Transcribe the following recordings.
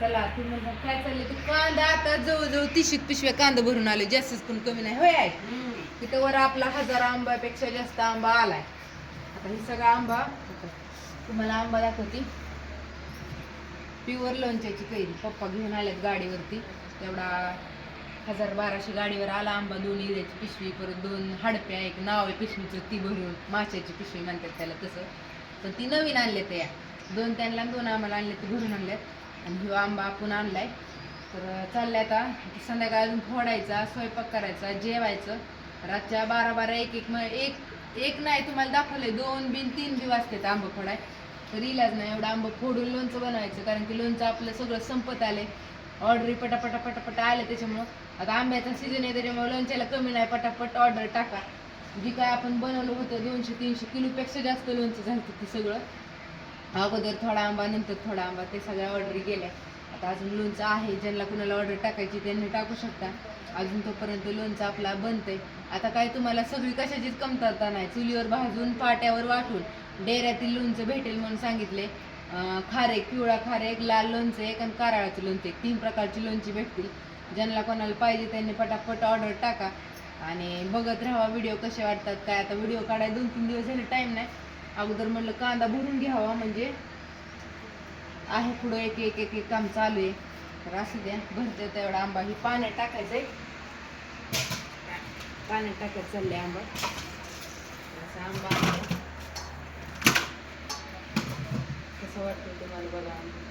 चला काय चाललंय? ते कांदा आता जवळजवळ पिशव्या कांदा भरून आले जास्तच पण कमी नाही. होय आहे तिथं वर आपला हजार आंब्यापेक्षा जास्त आंबा आलाय. आता ही सगळा आंबा तुम्हाला आंबा दाखवते. प्युअर लोणच्याची कैरी. पप्पा घेऊन आल्यात गाडीवरती. तेवढा हजार बाराशे गाडीवर आला आंबा दोन इऱ्याची पिशवी परत दोन हाडप्या एक नाव आहे पिशवीचं ती भरून माशाची पिशवी म्हणतात त्याला तसं. पण ती नवीन आणले त्या. दोन त्यांना दोन आम्हाला आणले ते भरून आणल्यात आणि ह्यो आंबा आपण आणलाय. तर चाललंय आता. संध्याकाळ अजून फोडायचा स्वयंपाक करायचा जेवायचं. रातच्या बारा बारा एक एक मग एक एक नाही तुम्हाला दाखवलंय. दोन बिन तीन बी वाजतात आंबा फोडाय. तर इलाज नाही एवढं आंबा फोडून लोणचं बनवायचं. कारण की लोणचं आपलं सगळं संपत आले ऑर्डरी पटापटा पटापटा आले त्याच्यामुळं. आता आंब्याचा सीझन आहे त्याच्यामुळे लोणच्याला कमी नाही. पटापट ऑर्डर टाका. जी काय आपण बनवलं होतं दोनशे तीनशे किलोपेक्षा जास्त लोणचं झालं ते सगळं. अगोदर थोडा आंबा नंतर थोडा आंबा ते सगळ्या ऑर्डरी गेल्या. आता अजून लोणचं आहे ज्यांना कुणाला ऑर्डर टाकायची त्यांनी टाकू शकता. अजून तोपर्यंत लोणचं आपला बनतंय. आता काय तुम्हाला सगळी कशाचीच कमतरता नाही. चुलीवर भाजून पाट्यावर वाटून डेऱ्यातील लोणचं भेटेल म्हणून सांगितले. अं, खारेक पिवळा खारेक लाल लोणचं एक आणि कारळाचं लोणचं एक तीन प्रकारची लोणची भेटतील. ज्यांना कोणाला पाहिजे त्यांनी पटापट ऑर्डर टाका. आणि बघत राहावा व्हिडिओ कसे वाटतात काय आता व्हिडिओ काढायला दोन तीन दिवस झाले टाईम नाही. अगोदर म्हटलं कांदा भरून घ्यावा म्हणजे आहे पुढं एक एक एक एक काम चालू आहे. तर असू द्या भरते तेवढा आंबा. ही पाण्यात टाकायचं आहे पाण्यात टाकायचं चालले आंबा. असा आंबा कसं वाटतं तुम्हाला बघा आंबा?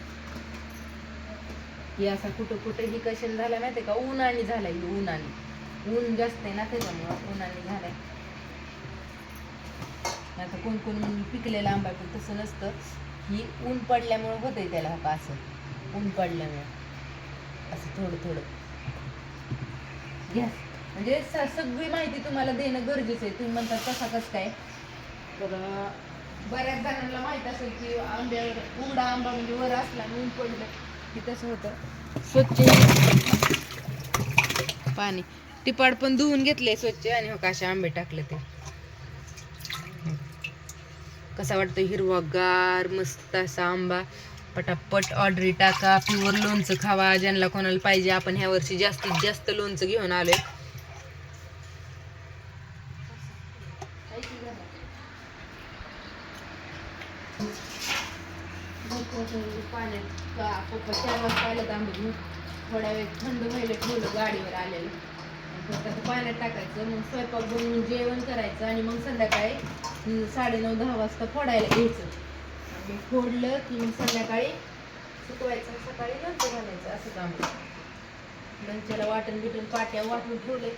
ही असा कुठं कुठं ही कशाला झाला माहिती का? उन्हाने झालाय ऊन उन्हाने ऊन जास्त आहे ना त्याच्यामुळं उन्हाने झालाय. आता कोण कोण पिकलेला आंबा पण तसं नसतं. ही ऊन पडल्यामुळं होतंय त्याला का असं ऊन पडल्यामुळं. असं थोडं थोडं. घ्या. म्हणजे स- सगळी माहिती तुम्हाला देणं गरजेचं आहे तुम्ही म्हणता कसा कसं काय? तर बऱ्याच जणांना माहीत असेल की आंब्यावर उघडा आंबा म्हणजे वर असला ऊन पडलं की तसं होतं. स्वच्छ पाणी. टिपाड पण धुवून घेतले स्वच्छ आणि हो असे आंबे टाकले ते. कसा वाटतो हिरवागार मस्त असा आंबा. पटापट ऑर्डरी टाका. प्युअर लोणचं खावा ज्यांना कोणाला पाहिजे. आपण ह्या वर्षी जास्तीत जास्त लोणचं घेऊन आलोय. पाण्यात थोड्या वेळ थंड व्हायला ठेवलं गाडीवर आलेलं. त्याचं पाण्यात टाकायचं मग स्वयंपाक बनवून जेवण करायचं आणि मग संध्याकाळी साडेनऊ दहा वाजता फोडायला घ्यायचं. आणि फोडलं की मग संध्याकाळी सुकवायचं आणि सकाळी नंतर घालायचं असं काम. आहे. वाटण बिटून पाट्या वाटून ठेवले.